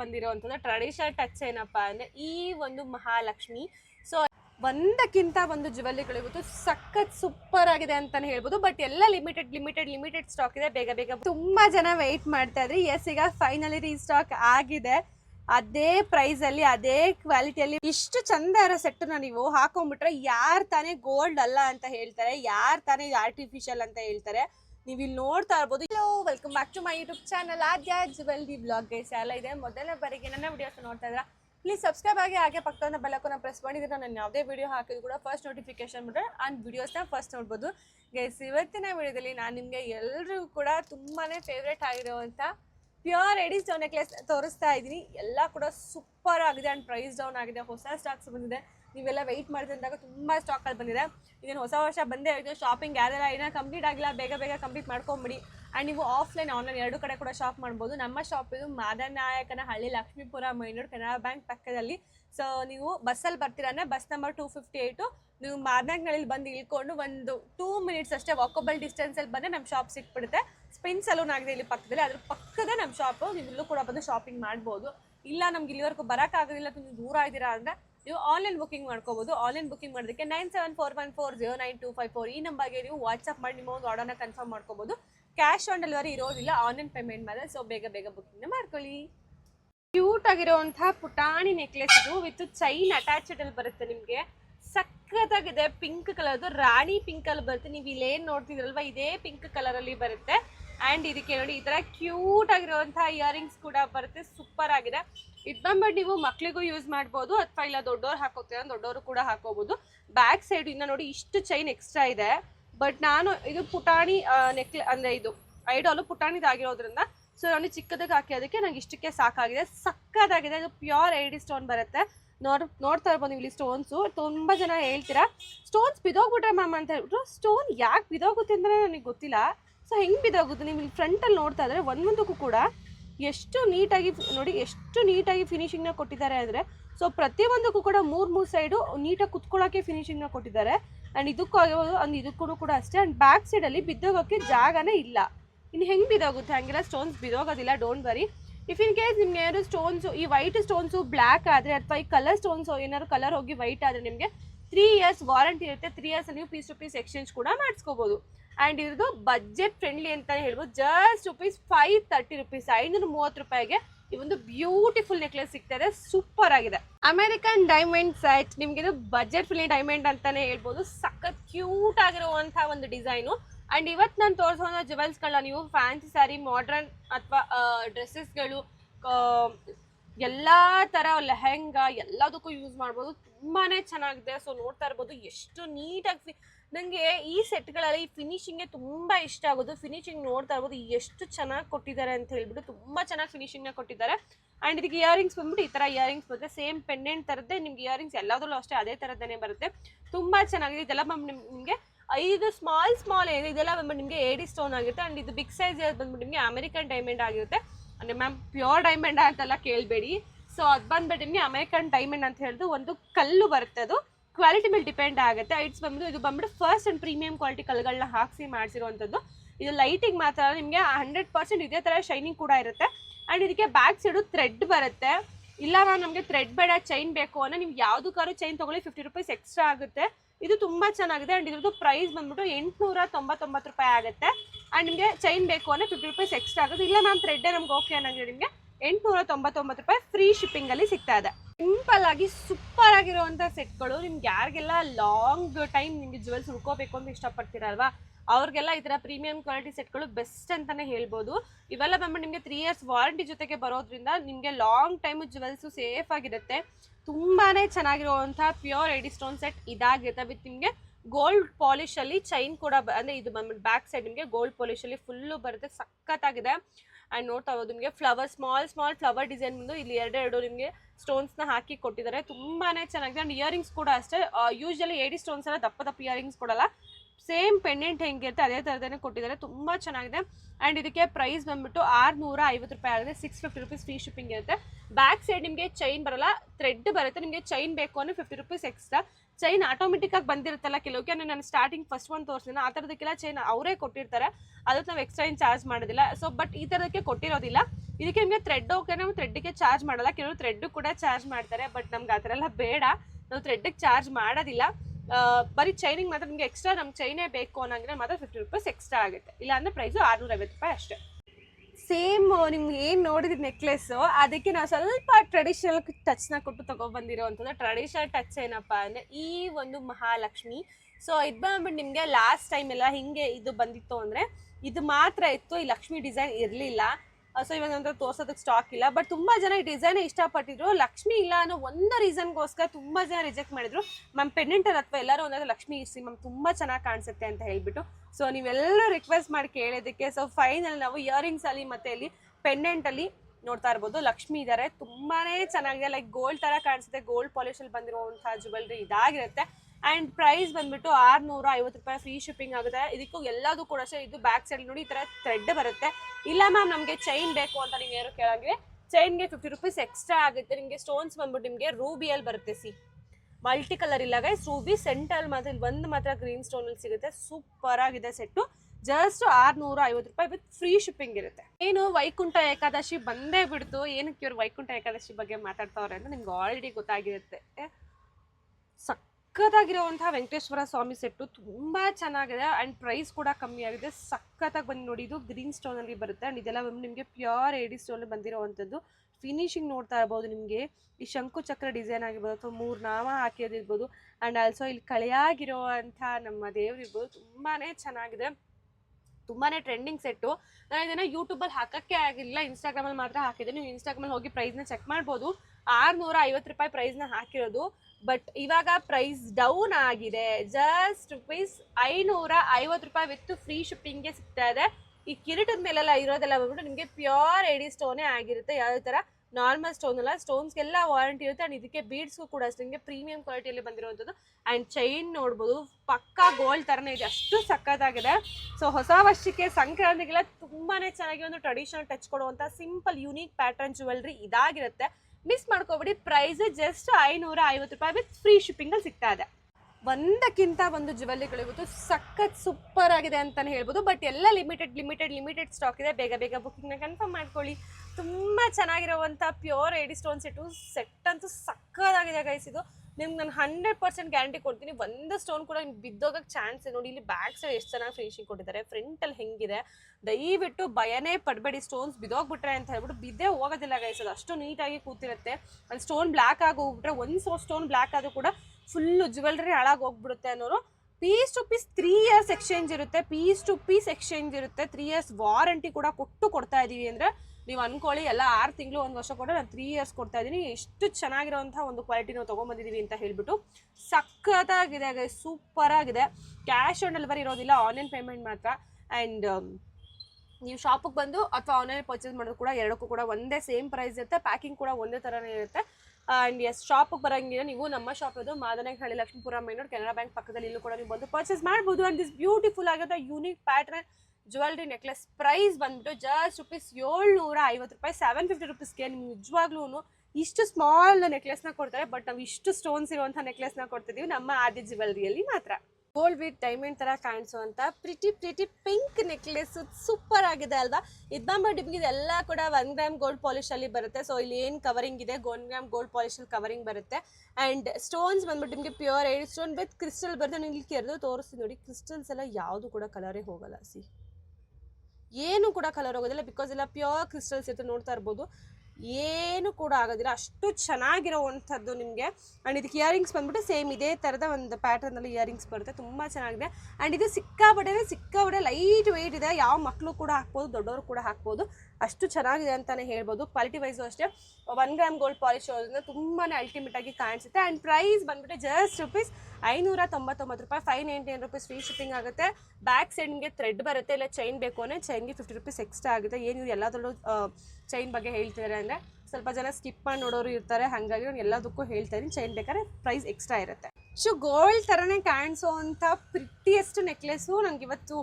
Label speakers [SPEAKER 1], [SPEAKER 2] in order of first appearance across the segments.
[SPEAKER 1] ಬಂದಿರುವಂಥದ್ದು. Traditional touch ಏನಪ್ಪಾ ಅಂದ್ರೆ ಈ ಒಂದು ಮಹಾಲಕ್ಷ್ಮಿ. ಸೊ ಒಂದಕ್ಕಿಂತ ಒಂದು ಜ್ಯುವೆಲ್ಲರಿಗಳು ಇವತ್ತು ಸಖತ್ ಸೂಪರ್ ಆಗಿದೆ ಅಂತಾನೆ ಹೇಳ್ಬೋದು. ಬಟ್ ಎಲ್ಲ ಲಿಮಿಟೆಡ್ ಲಿಮಿಟೆಡ್ ಲಿಮಿಟೆಡ್ ಸ್ಟಾಕ್ ಇದೆ. ಬೇಗ ಬೇಗ ತುಂಬಾ ಜನ ವೆಯ್ಟ್ ಮಾಡ್ತಾ ಇದ್ರಿ. ಎಸ್ ಈಗ ಫೈನಲಿ ರೀಸ್ಟಾಕ್ ಆಗಿದೆ. ಅದೇ ಪ್ರೈಸ್ ಅಲ್ಲಿ, ಅದೇ ಕ್ವಾಲಿಟಿಯಲ್ಲಿ ಇಷ್ಟು ಚಂದ ಇರೋ ಸೆಟ್ ನೀವು ಹಾಕೊಂಡ್ಬಿಟ್ರೆ ಯಾರ್ ತಾನೇ ಗೋಲ್ಡ್ ಅಲ್ಲ ಅಂತ ಹೇಳ್ತಾರೆ. ಯಾರ್ ತಾನೇ ಆರ್ಟಿಫಿಷಿಯಲ್ ಅಂತ ಹೇಳ್ತಾರೆ. ನೀವು ಇಲ್ಲಿ ನೋಡ್ತಾ ಇರ್ಬೋದು. Welcome back to my YouTube channel Aadya jewellery blog guys ಎಲ್ಲ ಇದೆ. ಮೊದಲನೇ ಬಾರಿಗೆ ನನ್ನ ವೀಡಿಯೋಸ್ ನೋಡ್ತಾ ಇದ್ರ ಪ್ಲೀಸ್ ಸಬ್ಸ್ಕ್ರೈಬ್ ಆಗಿ ಹಾಗೆ ಪಕ್ಕದ ಬೆಲ್ಲಕ್ಕನ್ನ ಪ್ರೆಸ್ ಮಾಡಿದ್ರೆ ನಾನು ಯಾವುದೇ ವೀಡಿಯೋ ಹಾಕಿದ್ರು ಕೂಡ ಫಸ್ಟ್ ನೋಟಿಫಿಕೇಶನ್ ಬಿಟ್ಟರೆ ಆ್ಯಂಡ್ ವೀಡಿಯೋಸ್ನ ಫಸ್ಟ್ ನೋಡ್ಬೋದು. ಗೈಸ್ ಇವತ್ತಿನ ವಿಡಿಯೋದಲ್ಲಿ ನಾನು ನಿಮಗೆ ಎಲ್ಲರಿಗೂ ಕೂಡ ತುಂಬಾ ಫೇವ್ರೇಟ್ ಆಗಿರುವಂಥ ಪ್ಯೂರ್ ಎಡಿ ಸ್ಟೋನ್ ನೆಕ್ಲೆಸ್ ತೋರಿಸ್ತಾ ಇದ್ದೀನಿ. ಎಲ್ಲ ಕೂಡ ಸೂಪರ್ ಆಗಿದೆ ಆ್ಯಂಡ್ ಪ್ರೈಸ್ ಡೌನ್ ಆಗಿದೆ. ಹೊಸ ಸ್ಟಾಕ್ಸ್ ಬಂದಿದೆ. ನೀವೆಲ್ಲ ವೆಯ್ಟ್ ಮಾಡಿದಂತಾಗ ತುಂಬ ಸ್ಟಾಕಲ್ಲಿ ಬಂದಿದೆ. ಇದನ್ನು ಹೊಸ ವರ್ಷ ಬಂದೇ ಹೋಯಿತು ಶಾಪಿಂಗ್ ಯಾರೆಲ್ಲ ಏನೋ ಕಂಪ್ಲೀಟ್ ಆಗಿಲ್ಲ, ಬೇಗ ಬೇಗ ಕಂಪ್ಲೀಟ್ ಮಾಡ್ಕೊಂಬಿಡಿ. ಆ್ಯಂಡ್ ನೀವು ಆಫ್ಲೈನ್ ಆನ್ಲೈನ್ ಎರಡು ಕಡೆ ಕೂಡ ಶಾಪ್ ಮಾಡ್ಬೋದು. ನಮ್ಮ ಶಾಪ್ ಇದು ಮಾದನಾಯಕನ ಹಳ್ಳಿ ಲಕ್ಷ್ಮೀಪುರ, ಮೈನೂರು, ಕೆನರಾ ಬ್ಯಾಂಕ್ ಪಕ್ಕದಲ್ಲಿ. ಸೊ ನೀವು ಬಸ್ಸಲ್ಲಿ ಬರ್ತೀರಾ bus number two fifty eight ನೀವು ಮಾದನಾಯಕನಲ್ಲಿ ಬಂದು ಇಳ್ಕೊಂಡು ಒಂದು ಟೂ ಮಿನಿಟ್ಸ್ ಅಷ್ಟೇ ವಾಕಬಲ್ ಡಿಸ್ಟೆನ್ಸಲ್ಲಿ ಬಂದರೆ ನಮ್ಮ ಶಾಪ್ ಸಿಕ್ಬಿಡುತ್ತೆ. ಸ್ಪಿನ್ ಸಲೂನ್ ಆಗಿದೆ ಇಲ್ಲಿ ಪಕ್ಕದಲ್ಲಿ. ಅದ್ರ ಪಕ್ಕದ ನಮ್ಮ ಶಾಪು ನೀವು ಇಲ್ಲೂ ಕೂಡ ಬಂದು ಶಾಪಿಂಗ್ ಮಾಡ್ಬೋದು. ಇಲ್ಲ ನಮ್ಗೆ ಇಲ್ಲಿವರೆಗೂ ಬರೋಕ್ಕಾಗೋದಿಲ್ಲ ನೀವು ದೂರ ಇದ್ದೀರಾ ಅಂದರೆ ನೀವು ಆನ್ಲೈನ್ ಬುಕಿಂಗ್ ಮಾಡ್ಕೋಬೋದು. ಆನ್ಲೈನ್ ಬುಕಿಂಗ್ ಮಾಡೋದಕ್ಕೆ nine seven four one four zero nine two five four ಈ ನಂಬರ್ಗೆ ನೀವು ವಾಟ್ಸಪ್ ಮಾಡಿ ನಿಮ್ಮ ಒಂದು ಆರ್ಡರ್ನ ಕನ್ಫರ್ಮ್ ಮಾಡ್ಕೋಬೋದು. ಕ್ಯಾಶ್ ಆನ್ ಡೆಲಿವರಿ ಇರೋದಿಲ್ಲ ಆನ್ಲೈನ್ ಪೇಮೆಂಟ್ ಮೇಲೆ ಸೊ ಬೇಗ ಬೇಗ ಬುಕ್ಕಿಂಗ್ ಮಾಡ್ಕೊಳ್ಳಿ. ಕ್ಯೂಟ್ ಆಗಿರುವಂತಹ ಪುಟಾಣಿ ನೆಕ್ಲೆಸ್ ಇದು ವಿತ್ ಚೈನ್ ಅಟ್ಯಾಚ್ಡ್ ಅಲ್ಲಿ ಬರುತ್ತೆ ನಿಮಗೆ. ಸಖತ್ತಾಗಿದೆ ಪಿಂಕ್ ಕಲರ್ದು ರಾಣಿ ಪಿಂಕ್ ಅಲ್ಲಿ ಬರುತ್ತೆ. ನೀವು ಇಲ್ಲೇನು ನೋಡ್ತಿದ್ರಲ್ವಾ, ಇದೇ ಪಿಂಕ್ ಕಲರ್ ಅಲ್ಲಿ ಬರುತ್ತೆ. ಅಂಡ್ ಇದಕ್ಕೆ ನೋಡಿ ಈ ತರ ಕ್ಯೂಟ್ ಆಗಿರುವಂತಹ ಇಯರಿಂಗ್ಸ್ ಕೂಡ ಬರುತ್ತೆ. ಸೂಪರ್ ಆಗಿದೆ. ಇದು ಬಂದ್ಬಿಟ್ಟು ನೀವು ಮಕ್ಳಿಗೂ ಯೂಸ್ ಮಾಡ್ಬೋದು. ಅಥವಾ ಇಲ್ಲ ದೊಡ್ಡವ್ರು ಹಾಕೋತೀರ, ದೊಡ್ಡವರು ಕೂಡ ಹಾಕೋಬಹುದು ಬ್ಯಾಕ್ ಸೈಡ್ ಇಂದ ನೋಡಿ ಇಷ್ಟು ಚೈನ್ ಎಕ್ಸ್ಟ್ರಾ ಇದೆ. ಬಟ್ ನಾನು ಇದು ಪುಟಾಣಿ ನೆಕ್ಲೆ ಅಂದ್ರೆ ಇದು ಐಡಾಲು ಪುಟಾಣಿದಾಗಿರೋದ್ರಿಂದ ಸೊ ನಾನು ಚಿಕ್ಕದಕ್ಕೆ ಹಾಕಿ ಅದಕ್ಕೆ ನಂಗೆ ಇಷ್ಟಕ್ಕೆ ಸಾಕಾಗಿದೆ. ಸಕ್ಕದಾಗಿದೆ ಇದು ಪ್ಯೂರ್ ಐಡಿ ಸ್ಟೋನ್ ಬರುತ್ತೆ. ನೋಡ್, ನೋಡ್ತಾ ಇರ್ಬೋದು ನೀವು ಇಲ್ಲಿ ಸ್ಟೋನ್ಸು ತುಂಬ ಜನ ಹೇಳ್ತೀರಾ ಸ್ಟೋನ್ಸ್ ಬಿದೋಗ್ಬಿಟ್ರೆ ಮ್ಯಾಮ್ ಅಂತ ಹೇಳ್ಬಿಟ್ಟು ಸ್ಟೋನ್ ಯಾಕೆ ಬಿದೋಗುತ್ತೆ ಅಂದರೆ ನನಗೆ ಗೊತ್ತಿಲ್ಲ. ಸೊ ಹೆಂಗೆ ಬಿದೋಗುತ್ತೆ? ನೀವು ಇಲ್ಲಿ ಫ್ರಂಟಲ್ಲಿ ನೋಡ್ತಾ ಇದ್ರೆ ಒಂದೊಂದಕ್ಕೂ ಕೂಡ ಎಷ್ಟು ನೀಟಾಗಿ ನೋಡಿ ಎಷ್ಟು ನೀಟಾಗಿ ಫಿನಿಶಿಂಗ್ನ ಕೊಟ್ಟಿದ್ದಾರೆ ಅಂದರೆ ಸೊ ಪ್ರತಿಯೊಂದಕ್ಕೂ ಕೂಡ ಮೂರು ಮೂರು ಸೈಡು ನೀಟಾಗಿ ಕುತ್ಕೊಳ್ಳೋಕ್ಕೆ ಫಿನಿಶಿಂಗ್ನ ಕೊಟ್ಟಿದ್ದಾರೆ. ಆ್ಯಂಡ್ ಇದಕ್ಕೂ ಆಗಿರ್ಬೋದು ಅಂದ್ ಇದಕ್ಕೂ ಕೂಡ ಅಷ್ಟೇ. ಆ್ಯಂಡ್ ಬ್ಯಾಕ್ ಸೈಡಲ್ಲಿ ಬಿದ್ದೋಗೋಕ್ಕೆ ಜಾಗನೇ ಇಲ್ಲ. ಇನ್ನು ಹೆಂಗೆ ಬಿದ್ದೋಗುತ್ತೆ? ಹಂಗೆಲ್ಲ stones ಬಿದ್ದೋಗೋದಿಲ್ಲ don't worry if in case ನಿಮ್ಗೆ ಏನಾದ್ರು ಸ್ಟೋನ್ಸು ಈ ವೈಟ್ ಸ್ಟೋನ್ಸು ಬ್ಲ್ಯಾಕ್ ಆದರೆ ಅಥವಾ ಈ ಕಲರ್ ಸ್ಟೋನ್ಸು ಏನಾದ್ರು ಕಲರ್ ಹೋಗಿ ವೈಟ್ ಆದರೆ ನಿಮಗೆ ತ್ರೀ ಇಯರ್ಸ್ ವಾರಂಟಿ ಇರುತ್ತೆ. ತ್ರೀ ಇಯರ್ಸ್ ನೀವು ಪೀಸ್ ಟು ಪೀಸ್ ಎಕ್ಸ್ಚೇಂಜ್ ಕೂಡ ಮಾಡಿಸ್ಕೋಬೋದು. ಆ್ಯಂಡ್ ಇದ್ರದ್ದು ಬಜೆಟ್ ಫ್ರೆಂಡ್ಲಿ ಅಂತಲೇ ಹೇಳ್ಬೋದು. Just rupees five thirty rupees ಐನೂರ ಮೂವತ್ತು ರೂಪಾಯಿಗೆ ಈ ಒಂದು ಬ್ಯೂಟಿಫುಲ್ ನೆಕ್ಲೆಸ್ ಇದೆ. ಸೂಪರ್ ಆಗಿದೆ. ಅಮೆರಿಕನ್ ಡೈಮಂಡ್ ಸೆಟ್ ನಿಮ್ಗೆ ಇದು ಬಜೆಟ್ ಫ್ರೆಂಡ್ಲಿ ಡೈಮಂಡ್ ಅಂತಾನೆ ಹೇಳ್ಬೋದು. ಸಖತ್ ಕ್ಯೂಟ್ ಆಗಿರುವಂತಹ ಒಂದು ಡಿಸೈನು ಅಂಡ್ ಇವತ್ತು ನಾನು ತೋರಿಸೋ ಜುವೆಲ್ಸ್ಗಳನ್ನ ನೀವು ಫ್ಯಾನ್ಸಿ ಸ್ಯಾರಿ ಮಾಡ್ರನ್ ಅಥವಾ ಡ್ರೆಸ್ಸಸ್ಗಳು ಎಲ್ಲ ಥರ ಲೆಹೆಂಗಾ ಎಲ್ಲದಕ್ಕೂ ಯೂಸ್ ಮಾಡ್ಬೋದು. ತುಂಬಾ ಚೆನ್ನಾಗಿದೆ. ಸೊ ನೋಡ್ತಾ ಇರ್ಬೋದು. ಎಷ್ಟು ನೀಟಾಗಿ ನನಗೆ ಈ ಸೆಟ್ಗಳಲ್ಲಿ ಫಿನಿಶಿಂಗ್ಗೆ ತುಂಬ ಇಷ್ಟ ಆಗೋದು. ಫಿನಿಶಿಂಗ್ ನೋಡ್ತಾ ಇರ್ಬೋದು, ಎಷ್ಟು ಚೆನ್ನಾಗಿ ಕೊಟ್ಟಿದ್ದಾರೆ ಅಂತ ಹೇಳ್ಬಿಟ್ಟು ತುಂಬ ಚೆನ್ನಾಗಿ ಫಿನಿಶಿಂಗ್ನ ಕೊಟ್ಟಿದ್ದಾರೆ. ಆ್ಯಂಡ್ ಇದಕ್ಕೆ ಇಯರಿಂಗ್ಸ್ ಬಂದ್ಬಿಟ್ಟು ಈ ಥರ ಇಯರಿಂಗ್ಸ್ ಬರುತ್ತೆ ಸೇಮ್ ಪೆಂಡೆಂಟ್ ಥರದ್ದೇ ನಿಮ್ಗೆ ಇಯರಿಂಗ್ಸ್ ಎಲ್ಲದರಲ್ಲೂ ಅಷ್ಟೇ ಅದೇ ಥರದ್ದೇ ಬರುತ್ತೆ. ತುಂಬ ಚೆನ್ನಾಗಿದೆ. ಇದೆಲ್ಲ ಬಂದು ನಿಮಗೆ ಐದು ಸ್ಮಾಲ್ ಸ್ಮಾಲ್ ಏನಿದೆ ಇದೆಲ್ಲ ಬಂದ್ಬಿಟ್ಟು ನಿಮಗೆ ಏಡಿ ಸ್ಟೋನ್ ಆಗಿರುತ್ತೆ. ಆ್ಯಂಡ್ ಇದು ಬಿಗ್ ಸೈಜ್ ಬಂದ್ಬಿಟ್ಟು ನಿಮಗೆ ಅಮೆರಿಕನ್ ಡೈಮಂಡ್ ಆಗಿರುತ್ತೆ. ಅಂದರೆ ಮ್ಯಾಮ್ ಪ್ಯೂರ್ ಡೈಮಂಡ್ ಅಂತೆಲ್ಲ ಕೇಳಬೇಡಿ. ಸೊ ಅದು ಬಂದ್ಬಿಟ್ಟು ನಿಮಗೆ ಅಮೆರಿಕನ್ ಡೈಮಂಡ್ ಅಂತ ಹೇಳಿದು ಒಂದು ಕಲ್ಲು ಬರುತ್ತೆ ಅದು. ಕ್ವಾಲಿಟಿ ಮೇಲೆ ಡಿಪೆಂಡ್ ಆಗುತ್ತೆ. ಇಟ್ಸ್ ಬಂದ್ಬಿಟ್ಟು, ಇದು ಬಂದ್ಬಿಟ್ಟು ಫಸ್ಟ್ ಅಂಡ್ ಪ್ರೀಮಿಯಂ ಕ್ವಾಲಿಟಿ ಕಲ್ಗಳನ್ನ ಹಾಕಿಸಿ ಮಾಡಿಸಿರುವಂಥದ್ದು ಇದು ಲೈಟಿಂಗ್ ಮಾತ್ರ ನಿಮಗೆ ಹಂಡ್ರೆಡ್ ಪರ್ಸೆಂಟ್ ಇದೇ ಥರ ಶೈನಿಂಗ್ ಕೂಡ ಇರುತ್ತೆ. ಆ್ಯಂಡ್ ಇದಕ್ಕೆ ಬ್ಯಾಕ್ ಸೈಡು ಥ್ರೆಡ್ ಬರುತ್ತೆ. ಇಲ್ಲ ನಾನು ನಮಗೆ ಥ್ರೆಡ್ ಬೇಡ ಚೈನ್ ಬೇಕು ಅಂದರೆ ನೀವು ಯಾವುದಕ್ಕಾದ್ರು ಚೈನ್ ತೊಗೊಳ್ಳಿ ಫಿಫ್ಟಿ ರುಪೀಸ್ ಎಕ್ಸ್ಟ್ರಾ ಆಗುತ್ತೆ. ಇದು ತುಂಬ ಚೆನ್ನಾಗಿದೆ ಆ್ಯಂಡ್ ಇದ್ರದ್ದು ಪ್ರೈಸ್ ಬಂದ್ಬಿಟ್ಟು ಎಂಟುನೂರ ತೊಂಬತ್ತೊಂಬತ್ತು ರೂಪಾಯಿ ಆಗುತ್ತೆ. ಆ್ಯಂಡ್ ನಿಮಗೆ ಚೈನ್ ಬೇಕು ಅಂದರೆ ಫಿಫ್ಟಿ ರುಪೀಸ್ ಎಕ್ಸ್ಟ್ರಾ ಆಗುತ್ತೆ. ಇಲ್ಲ ಮ್ಯಾಮ್ ಥ್ರೆಡ್ಡೇ ನಮ್ಗೆ ಓಕೆ ಅನ್ನಂಗೆ ನಿಮಗೆ. ಎಂಟುನೂರ ತೊಂಬತ್ತೊಂಬತ್ತು ರೂಪಾಯಿ ಫ್ರೀ ಶಿಪ್ಪಿಂಗಲ್ಲಿ ಸಿಗ್ತಾ ಇದೆ. ಸಿಂಪಲ್ ಆಗಿ ಸೂಪರ್ ಆಗಿರುವಂಥ ಸೆಟ್ಗಳು. ನಿಮ್ಗೆ ಯಾರಿಗೆಲ್ಲ ಲಾಂಗ್ ಟೈಮ್ ನಿಮಗೆ ಜುವೆಲ್ಸ್ ಹುಡ್ಕೋಬೇಕು ಅಂತ ಇಷ್ಟಪಡ್ತೀರಲ್ವಾ, ಅವ್ರಿಗೆಲ್ಲ ಈ ಥರ ಪ್ರೀಮಿಯಂ ಕ್ವಾಲಿಟಿ ಸೆಟ್ಗಳು ಬೆಸ್ಟ್ ಅಂತಲೇ ಹೇಳ್ಬೋದು. ಇವೆಲ್ಲ ಬಂದ್ಬಿಟ್ಟು ನಿಮಗೆ ತ್ರೀ ಇಯರ್ಸ್ ವಾರಂಟಿ ಜೊತೆಗೆ ಬರೋದ್ರಿಂದ ನಿಮಗೆ ಲಾಂಗ್ ಟೈಮ್ ಜುವೆಲ್ಸು ಸೇಫ್ ಆಗಿರುತ್ತೆ. ತುಂಬಾ ಚೆನ್ನಾಗಿರುವಂಥ ಪ್ಯೂರ್ ಎಡಿ ಸ್ಟೋನ್ ಸೆಟ್ ಇದಾಗಿರುತ್ತೆ. ವಿತ್ ನಿಮಗೆ ಗೋಲ್ಡ್ ಪಾಲಿಶಲ್ಲಿ ಚೈನ್ ಕೂಡ ಅಂದರೆ ಇದು ಬಂದ್ಬಿಟ್ಟು ಬ್ಯಾಕ್ ಸೈಡ್ ನಿಮಗೆ ಗೋಲ್ಡ್ ಪಾಲಿಶಲ್ಲಿ ಫುಲ್ಲು ಬರುತ್ತೆ, ಸಖತ್ತಾಗಿದೆ. ಆ್ಯಂಡ್ ನೋಡ್ತಾ ಹೋಗೋದು ನಿಮಗೆ flower small small flower design ಬಂದು ಇಲ್ಲಿ ಎರಡೆರಡು ನಿಮಗೆ ಸ್ಟೋನ್ಸ್ನ ಹಾಕಿ ಕೊಟ್ಟಿದ್ದಾರೆ. ತುಂಬಾ ಚೆನ್ನಾಗಿದೆ. ಆ್ಯಂಡ್ ಇಯರಿಂಗ್ಸ್ ಕೂಡ ಅಷ್ಟೇ. ಯೂಶಲಿ ಏಡಿ ಸ್ಟೋನ್ಸ್ ಎಲ್ಲ ದಪ್ಪ ದಪ್ಪ ಇಯರಿಂಗ್ಸ್ ಕೊಡಲ್ಲ. ಸೇಮ್ ಪೆಂಡೆಂಟ್ ಹೆಂಗಿರುತ್ತೆ ಅದೇ ಥರದೇ ಕೊಟ್ಟಿದ್ದಾರೆ, ತುಂಬ ಚೆನ್ನಾಗಿದೆ. ಆ್ಯಂಡ್ ಇದಕ್ಕೆ ಪ್ರೈಸ್ ಬಂದ್ಬಿಟ್ಟು ಆರುನೂರ ಐವತ್ತು ರೂಪಾಯಿ ಆಗಿದೆ six fifty rupees free shipping ಇರುತ್ತೆ. ಬ್ಯಾಕ್ ಸೈಡ್ ನಿಮಗೆ ಚೈನ್ ಬರಲ್ಲ ಥ್ರೆಡ್ ಬರುತ್ತೆ, ನಿಮಗೆ ಚೈನ್ ಬೇಕು ಅಂದರೆ ಫಿಫ್ಟಿ ರುಪೀಸ್ ಎಕ್ಸ್ಟ್ರಾ ಚೈನ್ ಆಟೋಮೆಟಿಕ್ಕಾಗಿ ಬಂದಿರುತ್ತಲ್ಲ ಕೆಲವಕ್ಕೆ ನಾನು ಸ್ಟಾರ್ಟಿಂಗ್ ಫಸ್ಟ್ ಒಂದು ತೋರಿಸಿದ ಆ ಥರದಕ್ಕೆಲ್ಲ ಚೈನ್ ಅವರೇ ಕೊಟ್ಟಿರ್ತಾರೆ. ಅದಕ್ಕೆ ನಾವು ಎಕ್ಸ್ಟ್ರಾ ಏನು ಚಾರ್ಜ್ ಮಾಡೋದಿಲ್ಲ. ಸೊ ಬಟ್ ಈ ಥರದಕ್ಕೆ ಕೊಟ್ಟಿರೋದಿಲ್ಲ. ಇದಕ್ಕೆ ನಿಮಗೆ ಥ್ರೆಡ್ ಓಕೆ ನಾವು ಥ್ರೆಡ್ಗೆ ಚಾರ್ಜ್ ಮಾಡಲ್ಲ. ಕೆಲವರು ಥ್ರೆಡ್ ಕೂಡ ಚಾರ್ಜ್ ಮಾಡ್ತಾರೆ ಬಟ್ ನಮ್ಗೆ ಆ ಥರ ಎಲ್ಲ ಬೇಡ. ನಾವು ಥ್ರೆಡ್ಗೆ ಚಾರ್ಜ್ ಮಾಡೋದಿಲ್ಲ. ಬರೀ ಚೈನಿಗೆ ಮಾತ್ರ ನಿಮಗೆ ಎಕ್ಸ್ಟ್ರಾ ನಮ್ಮ ಚೈನೇ ಬೇಕು ಅನ್ನೋಂಗ್ರೆ ಮಾತ್ರ ಫಿಫ್ಟಿ ರುಪೀಸ್ ಎಕ್ಸ್ಟ್ರಾ ಆಗುತ್ತೆ. ಇಲ್ಲ ಅಂದ್ರೆ ಪ್ರೈಸು ಆರ್ನೂರ ಐವತ್ತು ರೂಪಾಯಿ ಅಷ್ಟೇ. ಸೇಮ್ ನಿಮ್ಗೆ ಏನು ನೋಡಿದ್ರಿ ನೆಕ್ಲೆಸ್ಸು ಅದಕ್ಕೆ ನಾವು ಸ್ವಲ್ಪ ಟ್ರೆಡಿಷನಲ್ ಟಚ್ನ ಕೊಟ್ಟು ತಗೊಬಂದಿರೋವಂಥದ್ದು ಟ್ರೆಡಿಷನಲ್ ಟಚ್ ಏನಪ್ಪ ಅಂದರೆ ಈ ಒಂದು ಮಹಾಲಕ್ಷ್ಮಿ. ಸೊ ಇದು ಬಂದ್ಬಿಟ್ಟು ನಿಮಗೆ ಲಾಸ್ಟ್ ಟೈಮ್ ಎಲ್ಲ ಹಿಂಗೆ ಇದು ಬಂದಿತ್ತು ಅಂದರೆ, ಇದು ಮಾತ್ರ ಇತ್ತು, ಈ ಲಕ್ಷ್ಮಿ ಡಿಸೈನ್ ಇರಲಿಲ್ಲ. ಸೊ, ಇವಾಗ ನಂತರ ತೋರ್ಸೋದಕ್ಕೆ ಸ್ಟಾಕ್ ಇಲ್ಲ. ಬಟ್ ತುಂಬ ಜನ ಈ ಡಿಸೈನ್ ಇಷ್ಟಪಟ್ಟಿದ್ರು. ಲಕ್ಷ್ಮಿ ಇಲ್ಲ ಅನ್ನೋ ಒಂದು ರೀಸನ್ಗೋಸ್ಕರ ತುಂಬ ಜನ ರಿಜೆಕ್ಟ್ ಮಾಡಿದ್ರು. ಮ್ಯಾಮ್ ಪೆಂಡೆಂಟಲ್ಲಿ ಅಥವಾ ಎಲ್ಲರೂ ಒಂದಾದ್ರೆ ಲಕ್ಷ್ಮಿ ಇರಿಸಿ ಮ್ಯಾಮ್ ತುಂಬ ಚೆನ್ನಾಗಿ ಕಾಣಿಸುತ್ತೆ ಅಂತ ಹೇಳ್ಬಿಟ್ಟು. ಸೊ ನೀವೆಲ್ಲರೂ ರಿಕ್ವೆಸ್ಟ್ ಮಾಡಿ ಕೇಳೋದಕ್ಕೆ ಸೊ ಫೈನಲ್ ನಾವು ಇಯರಿಂಗ್ಸಲ್ಲಿ ಮತ್ತೆ ಇಲ್ಲಿ ಪೆಂಡೆಂಟ್ ಅಲ್ಲಿ ನೋಡ್ತಾ ಇರ್ಬೋದು. ಲಕ್ಷ್ಮಿ ಇದ್ದಾರೆ ತುಂಬಾನೇ ಚೆನ್ನಾಗಿದೆ. ಲೈಕ್ ಗೋಲ್ಡ್ ತರ ಕಾಣಿಸುತ್ತೆ. ಗೋಲ್ಡ್ ಪಾಲಿಶ್ ಅಲ್ಲಿ ಬಂದಿರುವಂತಹ ಜುವೆಲ್ರಿ ಇದಾಗಿರುತ್ತೆ. ಅಂಡ್ ಪ್ರೈಸ್ ಬಂದ್ಬಿಟ್ಟು ಆರುನೂರ ಐವತ್ತು ರೂಪಾಯಿ ಫ್ರೀ ಶಿಪ್ಪಿಂಗ್ ಆಗುತ್ತೆ. ಇದಕ್ಕೂ ಎಲ್ಲದೂ ಕೂಡ ಅಷ್ಟೇ, ಇದು ಬ್ಯಾಕ್ ಸೈಡ್ ನೋಡಿ ಈ ಥರ ಥ್ರೆಡ್ ಬರುತ್ತೆ. ಇಲ್ಲ ಮ್ಯಾಮ್ ನಮಗೆ ಚೈನ್ ಬೇಕು ಅಂತ ನೀವು ಯಾರು ಕೇಳಂಗಿದ್ರೆ ಚೈನ್ಗೆ ಫಿಫ್ಟಿ ರುಪೀಸ್ ಎಕ್ಸ್ಟ್ರಾ ಆಗುತ್ತೆ. ನಿಮಗೆ ಸ್ಟೋನ್ಸ್ ಬಂದ್ಬಿಟ್ಟು ನಿಮಗೆ ರೂಬಿಯಲ್ಲಿ ಬರುತ್ತೆ ಸಿ ಮಲ್ಟಿ ಕಲರ್ ಇಲ್ಲ ಗೈಸ್ ರೂಬಿ ಸೆಂಟರ್ ಮಾತ್ರ, ಇಲ್ಲಿ ಒಂದು ಮಾತ್ರ ಗ್ರೀನ್ ಸ್ಟೋನಲ್ಲಿ ಸಿಗುತ್ತೆ. ಸೂಪರ್ ಆಗಿದೆ ಸೆಟ್ಟು ಜಸ್ಟ್ ಆರ್ನೂರ ಐವತ್ತು ರೂಪಾಯಿ ವಿತ್ ಫ್ರೀ ಶಿಪ್ಪಿಂಗ್ ಇರುತ್ತೆ. ಏನು ವೈಕುಂಠ ಏಕಾದಶಿ ಬಂದೇ ಬಿಡ್ತು. ಏನಕ್ಕೆ ಇವ್ರು ವೈಕುಂಠ ಏಕಾದಶಿ ಬಗ್ಗೆ ಮಾತಾಡ್ತಾವ್ರೆ ಅಂತ ನಿಮ್ಗೆ ಆಲ್ರೆಡಿ ಗೊತ್ತಾಗಿರುತ್ತೆ. ಸಖತ್ತಾಗಿರುವಂತಹ ವೆಂಕಟೇಶ್ವರ ಸ್ವಾಮಿ ಸೆಟ್ಟು ತುಂಬಾ ಚೆನ್ನಾಗಿದೆ ಅಂಡ್ ಪ್ರೈಸ್ ಕೂಡ ಕಮ್ಮಿ ಆಗಿದೆ. ಸಖತ್ತಾಗಿ ಬಂದು ನೋಡಿ, ಇದು ಗ್ರೀನ್ ಸ್ಟೋನ್ ಅಲ್ಲಿ ಬರುತ್ತೆ ಅಂಡ್ ಇದೆಲ್ಲ ನಿಮಗೆ ಪ್ಯೂರ್ ಏಡಿ ಸ್ಟೋನ್ ಬಂದಿರೋವಂಥದ್ದು. ಫಿನಿಶಿಂಗ್ ನೋಡ್ತಾ ಇರ್ಬೋದು ನಿಮಗೆ. ಈ ಶಂಕು ಚಕ್ರ ಡಿಸೈನ್ ಆಗಿರ್ಬೋದು ಅಥವಾ ಮೂರು ನಾಮ ಹಾಕಿರೋದಿರ್ಬೋದು ಆ್ಯಂಡ್ ಆಲ್ಸೋ ಇಲ್ಲಿ ಕಳೆಯಾಗಿರೋವಂಥ ನಮ್ಮ ದೇವ್ರು ಇರ್ಬೋದು ತುಂಬಾ ಚೆನ್ನಾಗಿದೆ. ತುಂಬಾ ಟ್ರೆಂಡಿಂಗ್ ಸೆಟ್ಟು ನಾನು ಇದನ್ನು ಯೂಟ್ಯೂಬಲ್ಲಿ ಹಾಕೋಕ್ಕೆ ಆಗಿಲ್ಲ ಇನ್ಸ್ಟಾಗ್ರಾಮಲ್ಲಿ ಮಾತ್ರ ಹಾಕಿದ್ದೆ ನೀವು ಇನ್ಸ್ಟಾಗ್ರಾಮಲ್ಲಿ ಹೋಗಿ ಪ್ರೈಸ್ನ ಚೆಕ್ ಮಾಡ್ಬೋದು. ಆರುನೂರ ಐವತ್ತು ರೂಪಾಯಿ ಪ್ರೈಸ್ನ ಹಾಕಿರೋದು. ಬಟ್ ಇವಾಗ ಪ್ರೈಸ್ ಡೌನ್ ಆಗಿದೆ. ಜಸ್ಟ್ ರುಪೀಸ್ ಐನೂರ ಐವತ್ತು ರೂಪಾಯಿ ವಿತ್ ಫ್ರೀ ಶಿಪ್ಪಿಂಗ್ಗೆ ಸಿಗ್ತಾ ಇದೆ. ಈ ಕಿರೀಟದ ಮೇಲೆಲ್ಲ ಇರೋದೆಲ್ಲ ಬಂದ್ಬಿಟ್ಟು ನಿಮಗೆ ಪ್ಯೂರ್ ಎಡಿ ಸ್ಟೋನೇ ಆಗಿರುತ್ತೆ. ಯಾವುದೇ ಥರ ನಾರ್ಮಲ್ ಸ್ಟೋನ್ ಅಲ್ಲ. ಸ್ಟೋನ್ಸ್ಗೆಲ್ಲ ವಾರಂಟಿ ಇರುತ್ತೆ. ಆ್ಯಂಡ್ ಇದಕ್ಕೆ ಬೀಡ್ಸ್ಗೂ ಕೂಡ ಅಷ್ಟೇ. ನಿಮಗೆ ಪ್ರೀಮಿಯಂ ಕ್ವಾಲಿಟಿಯಲ್ಲಿ ಬಂದಿರುವಂಥದ್ದು. ಆ್ಯಂಡ್ ಚೈನ್ ನೋಡ್ಬೋದು. ಪಕ್ಕಾ ಗೋಲ್ಡ್ ಥರನೇ ಇದೆ. ಅಷ್ಟು ಸಕ್ಕತ್ತಾಗಿದೆ ಸೊ ಹೊಸ ವರ್ಷಕ್ಕೆ ಸಂಕ್ರಾಂತಿಗೆಲ್ಲ ತುಂಬಾ ಚೆನ್ನಾಗಿ ಒಂದು ಟ್ರೆಡಿಷನಲ್ ಟಚ್ ಕೊಡುವಂಥ ಸಿಂಪಲ್ ಯೂನಿಕ್ ಪ್ಯಾಟರ್ನ್ ಜುವೆಲ್ರಿ ಇದಾಗಿರುತ್ತೆ. ಮಿಸ್ ಮಾಡ್ಕೋಬೇಡಿ. ಪ್ರೈಸ್ ಜಸ್ಟ್ ಐನೂರ ಐವತ್ತು ರೂಪಾಯಿ ವಿತ್ ಫ್ರೀ ಶಿಪ್ಪಿಂಗಲ್ಲಿ ಸಿಗ್ತಾ ಇದೆ. ಒಂದಕ್ಕಿಂತ ಒಂದು ಜುವೆಲ್ಲರಿಗಳು ಇವತ್ತು ಸಖತ್ ಸೂಪರ್ ಆಗಿದೆ ಅಂತಾನೆ ಹೇಳ್ಬೋದು. ಬಟ್ ಎಲ್ಲ ಲಿಮಿಟೆಡ್ ಲಿಮಿಟೆಡ್ ಲಿಮಿಟೆಡ್ ಸ್ಟಾಕ್ ಇದೆ. ಬೇಗ ಬೇಗ ಬುಕ್ಕಿಂಗ್ನ ಕನ್ಫರ್ಮ್ ಮಾಡ್ಕೊಳ್ಳಿ. ತುಂಬ ಚೆನ್ನಾಗಿರುವಂಥ ಪ್ಯೂರ್ ಏಡಿ ಸ್ಟೋನ್ ಸೆಟ್ಟು ಸೆಟ್ ಅಂತೂ ಸಕ್ಕದಾಗಿದೆ ಗೈಸ್ ಇದು. ನಿಮ್ಗೆ ನಾನು ಹಂಡ್ರೆಡ್ ಪರ್ಸೆಂಟ್ ಗ್ಯಾರಂಟಿ ಕೊಡ್ತೀನಿ. ಒಂದು ಸ್ಟೋನ್ ಕೂಡ ಬಿದ್ದೋಗಕ್ಕೆ ಚಾನ್ಸ್ ಇದೆ. ನೋಡಿ, ಇಲ್ಲಿ ಬ್ಯಾಕ್ ಸೈಡ್ ಎಷ್ಟು ಚೆನ್ನಾಗಿ ಫಿನಿಶಿಂಗ್ ಕೊಟ್ಟಿದ್ದಾರೆ. ಫ್ರಂಟಲ್ಲಿ ಹೆಂಗಿದೆ? ದಯವಿಟ್ಟು ಭಯನೇ ಪಡಬೇಡಿ. ಸ್ಟೋನ್ಸ್ ಬಿದ್ದೋಗ್ಬಿಟ್ರೆ ಅಂತ ಹೇಳ್ಬಿಟ್ಟು ಬಿದ್ದೇ ಹೋಗೋದಿಲ್ಲ ಗೈಸ್ ಅದು ಅಷ್ಟು ನೀಟಾಗಿ ಕೂತಿರುತ್ತೆ. ಅಲ್ಲಿ ಸ್ಟೋನ್ ಬ್ಲ್ಯಾಕ್ ಆಗೋಗ್ಬಿಟ್ರೆ ಒಂದು ಸ್ಟೋನ್ ಬ್ಲ್ಯಾಕ್ ಆದರೂ ಕೂಡ ಫುಲ್ಲು ಜುವೆಲ್ರಿ ಹಾಳಾಗಿ ಹೋಗ್ಬಿಡುತ್ತೆ ಅನ್ನೋರು piece to piece three years exchange ಇರುತ್ತೆ. ಪೀಸ್ ಟು ಪೀಸ್ ಎಕ್ಸ್ಚೇಂಜ್ ಇರುತ್ತೆ. ತ್ರೀ ಇಯರ್ಸ್ ವಾರಂಟಿ ಕೂಡ ಕೊಟ್ಟು ಕೊಡ್ತಾ ಇದ್ದೀವಿ ಅಂದರೆ ನೀವು ಅನ್ಕೊಳ್ಳಿ, ಎಲ್ಲ ಆರು ತಿಂಗಳು ಒಂದು ವರ್ಷ ಕೂಡ ನಾನು ತ್ರೀ ಇಯರ್ಸ್ ಕೊಡ್ತಾ ಇದ್ದೀನಿ. ಎಷ್ಟು ಚೆನ್ನಾಗಿರೋಂಥ ಒಂದು ಕ್ವಾಲಿಟಿ ನಾವು ತೊಗೊಂಬಂದಿದ್ದೀವಿ ಅಂತ ಹೇಳ್ಬಿಟ್ಟು ಸಖತ್ತಾಗಿದೆ ಸೂಪರ್ ಆಗಿದೆ. ಕ್ಯಾಶ್ ಆನ್ ಡೆಲಿವರಿ ಇರೋದಿಲ್ಲ ಆನ್ಲೈನ್ ಪೇಮೆಂಟ್ ಮಾತ್ರ. ಆ್ಯಂಡ್ ನೀವು ಶಾಪಿಗೆ ಬಂದು ಅಥವಾ ಆನ್ಲೈನ್ ಪರ್ಚೇಸ್ ಮಾಡೋದು ಕೂಡ ಎರಡಕ್ಕೂ ಕೂಡ ಒಂದೇ ಸೇಮ್ ಪ್ರೈಸ್ ಇರುತ್ತೆ ಪ್ಯಾಕಿಂಗ್ ಕೂಡ ಒಂದೇ ಥರನೇ ಇರುತ್ತೆ. ಆ್ಯಂಡ್ ಎಸ್ ಶಾಪಿಗೆ ಬರೋಂಗಿಲ್ಲ, ನೀವು ನಮ್ಮ ಶಾಪ್ ಇದು ಮಾದನಹಳ್ಳಿ ಲಕ್ಷ್ಮೀಪುರ ಮೈನೂರು ಕೆನರಾ ಬ್ಯಾಂಕ್ ಪಕ್ಕದಲ್ಲಿ ಇಲ್ಲೂ ಕೂಡ ನೀವು ಬಂದು ಪರ್ಚೇಸ್ ಮಾಡ್ಬೋದು. ಆ್ಯಂಡ್ ದಿಸ್ ಬ್ಯೂಟಿಫುಲ್ ಆಗಿರೋ unique pattern jewellery necklace price ಬಂದ್ಬಿಟ್ಟು ಜಸ್ಟ್ ರುಪೀಸ್ ಏಳ್ನೂರ ಐವತ್ತು ರೂಪಾಯಿ ಸೆವೆನ್ ಫಿಫ್ಟಿ ರುಪೀಸ್ಗೆ ನಿಮ್ಗೆ ನಿಜವಾಗ್ಲೂ ಇಷ್ಟು ಸ್ಮಾಲ್ ನೆಕ್ಲೆಸ್ನ ಕೊಡ್ತಾರೆ ಬಟ್ ನಾವು ಇಷ್ಟು ಸ್ಟೋನ್ಸ್ ಇರುವಂಥ ನೆಕ್ಲೆಸ್ನ ಕೊಡ್ತಿದ್ದೀವಿ ನಮ್ಮ ಆದಿ ಜ್ಯುವೆಲ್ರಿಯಲ್ಲಿ ಮಾತ್ರ. ಗೋಲ್ಡ್ ವಿತ್ ಡೈಮಂಡ್ ತರ ಕಾಣಿಸುವಂತ pretty pretty pink necklace super ಆಗಿದೆ ಅಲ್ವಾ? ಇದು ಬಂದ್ಬಿಟ್ಟು ನಿಮಗೆ ಇದೆಲ್ಲ ಕೂಡ ಒನ್ ಗ್ರಾಮ್ ಗೋಲ್ಡ್ ಪಾಲಿಶಲ್ಲಿ ಬರುತ್ತೆ. ಸೊ ಇಲ್ಲಿ ಏನು ಕವರಿಂಗ್ ಇದೆ? ಒನ್ ಗ್ರಾಮ್ ಗೋಲ್ಡ್ ಪಾಲಿಶಲ್ಲಿ ಕವರಿಂಗ್ ಬರುತ್ತೆ. ಅಂಡ್ ಸ್ಟೋನ್ಸ್ ಬಂದ್ಬಿಟ್ಟು ನಿಮಗೆ pure AD stone with crystal ಬರುತ್ತೆ. ನಾನು ಇಲ್ಲಿ ಕೆರೆದು ತೋರಿಸ್ತೀನಿ ನೋಡಿ ಕ್ರಿಸ್ಟಲ್ಸ್ ಎಲ್ಲ ಯಾವುದು ಕೂಡ ಕಲರೇ ಹೋಗಲ್ಲ ಸಿ ಏನು ಕೂಡ ಕಲರ್ ಹೋಗೋದಿಲ್ಲ ಬಿಕಾಸ್ ಎಲ್ಲ ಪ್ಯೂರ್ ಕ್ರಿಸ್ಟಲ್ಸ್ ಇರುತ್ತೆ ನೋಡ್ತಾ ಇರ್ಬೋದು. ಏನು ಕೂಡ ಆಗೋದಿಲ್ಲ. ಅಷ್ಟು ಚೆನ್ನಾಗಿರೋವಂಥದ್ದು ನಿಮಗೆ. ಆ್ಯಂಡ್ ಇದಕ್ಕೆ ಇಯರಿಂಗ್ಸ್ ಬಂದ್ಬಿಟ್ಟು ಸೇಮ್ ಇದೇ ಥರದ ಒಂದು ಪ್ಯಾಟರ್ನಲ್ಲಿ ಇಯರಿಂಗ್ಸ್ ಬರುತ್ತೆ. ತುಂಬ ಚೆನ್ನಾಗಿದೆ. ಆ್ಯಂಡ್ ಇದು ಸಿಕ್ಕಾಬಡೆ ಸಿಕ್ಕಾಬಡೆ ಲೈಟ್ ವೆಯ್ಟ್ ಇದೆ. ಯಾವ ಮಕ್ಕಳು ಕೂಡ ಹಾಕ್ಬೋದು, ದೊಡ್ಡವರು ಕೂಡ ಹಾಕ್ಬೋದು. ಅಷ್ಟು ಚೆನ್ನಾಗಿದೆ ಅಂತಲೇ ಹೇಳ್ಬೋದು. ಕ್ವಾಲಿಟಿ ವೈಸು ಅಷ್ಟೇ. ಒನ್ ಗ್ರಾಮ್ ಗೋಲ್ಡ್ ಪಾಲಿಶ್ ಇರೋದ್ರಿಂದ ತುಂಬಾ ಅಲ್ಟಿಮೇಟ್ ಆಗಿ ಕಾಣಿಸುತ್ತೆ. ಆ್ಯಂಡ್ ಪ್ರೈಸ್ ಬಂದ್ಬಿಟ್ಟು ಜಸ್ಟ್ ರುಪೀಸ್ ಐನೂರ ತೊಂಬತ್ತೊಂಬತ್ತು ರೂಪಾಯಿ. Five ninety nine rupees free shipping ಆಗುತ್ತೆ ಬ್ಯಾಕ್ ಸೈಡ್ ಥ್ರೆಡ್ ಬರುತ್ತೆ. ಇಲ್ಲ ಚೈನ್ ಬೇಕು ಅಂದರೆ ಚೈನ್ಗೆ ಫಿಫ್ಟಿ ರುಪೀಸ್ ಎಕ್ಸ್ಟ್ರಾ ಆಗುತ್ತೆ. ಏನು ಎಲ್ಲದರಲ್ಲೂ ಚೈನ್ ಬಗ್ಗೆ ಹೇಳ್ತಿದ್ದಾರೆ ಅಂದರೆ ಸ್ವಲ್ಪ ಜನ ಸ್ಕಿಪ್ ಮಾಡಿ ನೋಡೋರು ಇರ್ತಾರೆ. ಹಾಗಾಗಿ ನಾನು ಎಲ್ಲದಕ್ಕೂ ಹೇಳ್ತಾ ಇದ್ದೀನಿ. ಚೈನ್ ಬೇಕಾದ್ರೆ ಪ್ರೈಸ್ ಎಕ್ಸ್ಟ್ರಾ ಇರುತ್ತೆ. ಸೊ ಗೋಲ್ಡ್ ಥರನೇ ಕಾಣಿಸೋ ಅಂಥ ಪ್ರಿಟ್ಟಿಯೆಸ್ಟ್ ನೆಕ್ಲೆಸ್ಸು ನಂಗೆ ಇವತ್ತು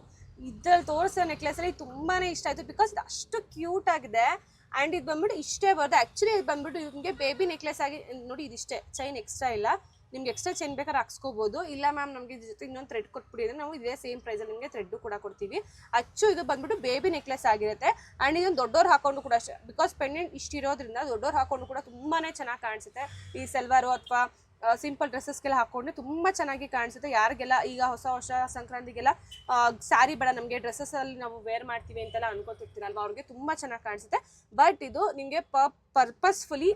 [SPEAKER 1] ಇದ್ರಲ್ಲಿ ತೋರಿಸೋ ನೆಕ್ಲೆಸಲ್ಲಿ ತುಂಬಾ ಇಷ್ಟ ಆಯಿತು ಬಿಕಾಸ್ ಅಷ್ಟು ಕ್ಯೂಟ್ ಆಗಿದೆ. ಆ್ಯಂಡ್ ಇದು ಬಂದ್ಬಿಟ್ಟು ಇಷ್ಟೇ ಬರುತ್ತೆ ಆ್ಯಕ್ಚುಲಿ ಇದು ಬಂದ್ಬಿಟ್ಟು ನಿಮಗೆ ಬೇಬಿ ನೆಕ್ಲೆಸ್ ಆಗಿ, ನೋಡಿ ಇದಿಷ್ಟೇ ಚೈನ್ ಎಕ್ಸ್ಟ್ರಾ ಇಲ್ಲ. ನಿಮ್ಗೆ ಎಕ್ಸ್ಟ್ರಾ ಚೈನ್ ಬೇಕಾದ್ರೆ ಹಾಕ್ಸ್ಕೋಬೋದು. ಇಲ್ಲ ಮ್ಯಾಮ್ ನಮಗೆ ಜೊತೆ ಇನ್ನೊಂದು ಥ್ರೆಡ್ ಕೊಟ್ಬಿಡಿ ಅಂದ್ರೆ ನಾವು ಇದೇ ಸೇಮ್ ಪ್ರೈಸಲ್ಲಿ ನಿಮಗೆ ಥ್ರೆಡ್ ಕೂಡ ಕೊಡ್ತೀವಿ. ಅಚ್ಚು, ಇದು ಬಂದ್ಬಿಟ್ಟು ಬೇಬಿ ನೆಕ್ಲೆಸ್ ಆಗಿರುತ್ತೆ. ಆ್ಯಂಡ್ ಇದನ್ನು ದೊಡ್ಡವ್ರು ಹಾಕೊಂಡು ಕೂಡ ಅಷ್ಟೇ ಬಿಕಾಸ್ ಪೆಂಡೆಂಟ್ ಇಷ್ಟಿರೋದ್ರಿಂದ ದೊಡ್ಡವ್ರು ಹಾಕೊಂಡು ಕೂಡ ತುಂಬಾ ಚೆನ್ನಾಗಿ ಕಾಣಿಸುತ್ತೆ. ಈ ಸೆಲ್ವಾರು ಅಥವಾ ಸಿಂಪಲ್ ಡ್ರೆಸ್ಸಸ್ಗೆಲ್ಲ ಹಾಕೊಂಡ್ರೆ ತುಂಬ ಚೆನ್ನಾಗಿ ಕಾಣಿಸುತ್ತೆ. ಯಾರಿಗೆಲ್ಲ ಈಗ ಹೊಸ ಹೊಸ ಸಂಕ್ರಾಂತಿಗೆಲ್ಲ ಸ್ಯಾರಿ ಬೇಡ, ನಮಗೆ ಡ್ರೆಸ್ಸಸ್ಸಲ್ಲಿ ನಾವು ವೇರ್ ಮಾಡ್ತೀವಿ ಅಂತೆಲ್ಲ ಅನ್ಕೊತಿರ್ತೀರಲ್ವ ಅವ್ರಿಗೆ ತುಂಬ ಚೆನ್ನಾಗಿ ಕಾಣಿಸುತ್ತೆ. ಬಟ್ ಇದು ನಿಮಗೆ ಪ ಪರ್ಪಸ್ಫುಲಿ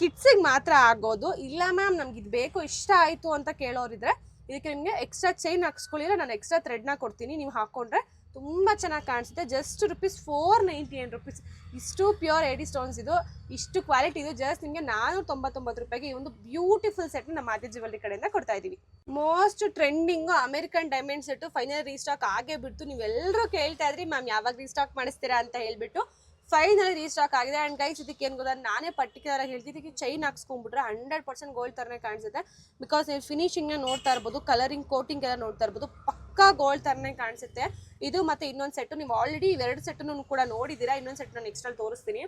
[SPEAKER 1] ಕಿಡ್ಸಿಗೆ ಮಾತ್ರ ಆಗೋದು. ಇಲ್ಲ ಮ್ಯಾಮ್ ನಮ್ಗೆ ಇದು ಬೇಕು, ಇಷ್ಟ ಆಯಿತು ಅಂತ ಕೇಳೋರಿದ್ರೆ, ಇದಕ್ಕೆ ನಿಮಗೆ ಎಕ್ಸ್ಟ್ರಾ ಚೈನ್ ಹಾಕ್ಸ್ಕೊಳ್ಳಿಲ್ಲ ನಾನು ಎಕ್ಸ್ಟ್ರಾ ಥ್ರೆಡ್ನ ಕೊಡ್ತೀನಿ. ನೀವು ಹಾಕ್ಕೊಂಡ್ರೆ ತುಂಬ ಚೆನ್ನಾಗಿ ಕಾಣಿಸುತ್ತೆ. ಜಸ್ಟ್ ರುಪೀಸ್ ಫೋರ್ ನೈಂಟಿ ಏನ್ ರುಪೀಸ್ ಇಷ್ಟು ಪ್ಯೂರ್ ಏಡಿ ಸ್ಟೋನ್ಸ್ ಇದು. ಇಷ್ಟು ಕ್ವಾಲಿಟಿ ಇದು. ಜಸ್ಟ್ ನಿಮಗೆ ನಾನೂರ ತೊಂಬತ್ತೊಂಬತ್ತು ರೂಪಾಯಿಗೆ ಈ ಒಂದು ಬ್ಯೂಟಿಫುಲ್ ಸೆಟ್ ನಮ್ಮ ಆದ್ಯ ಜ್ಯುವೆಲ್ರಿ ಕಡೆಯಿಂದ ಕೊಡ್ತಾ ಇದ್ದೀವಿ. Most trending American diamond set final restock ಆಗೇ ಬಿಡ್ತು. ನೀವೆಲ್ಲರೂ ಕೇಳ್ತಾ ಇದ್ರಿ, ಮ್ಯಾಮ್, ಯಾವಾಗ ರೀಸ್ಟಾಕ್ ಮಾಡಿಸ್ತೀರಾ? ಅಂತ ಹೇಳ್ಬಿಟ್ಟು ಫೈನಲ್ ರೀಸ್ಟಾಕ್ ಆಗಿದೆ. ಆ್ಯಂಡ್ ಗೈಸ್ ಇದಕ್ಕೆ ಏನು ಗೊತ್ತಾ? ನಾನೇ ಪರ್ಟಿಕ್ಯುಲರ್ ಆಗಿ ಹೇಳ್ತಿದ್ದೆ ಇದಕ್ಕೆ ಚೈನ್ ಹಾಕ್ಸ್ಕೊಂಡ್ಬಿಟ್ರೆ ಹಂಡ್ರೆಡ್ ಪರ್ಸೆಂಟ್ ಗೋಲ್ಡ್ ಥರನೇ ಕಾಣಿಸುತ್ತೆ. ಬಿಕಾಸ್ ನೀವು ಫಿನಿಶಿಂಗ್ನ ನೋಡ್ತಾ ಇರ್ಬೋದು ಕಲರಿಂಗ್ ಕೋಟಿಂಗ್ ಎಲ್ಲ ನೋಡ್ತಾ ಇರ್ಬೋದು, ಪಕ್ಕಾ ಗೋಲ್ಡ್ ಥರನೇ ಕಾಣಿಸುತ್ತೆ. ಇದು ಮತ್ತೆ ಇನ್ನೊಂದು ಸೆಟ್ ನೀವು ಆಲ್ರೆಡಿ ಇವೆರಡು ಸೆಟ್ಟನ್ನು ಕೂಡ ನೋಡಿದ್ದೀರಾ? ಇನ್ನೊಂದು ಸೆಟ್ ನಾನು ನೆಕ್ಸ್ಟಲ್ಲಿ ತೋರಿಸ್ತೀನಿ.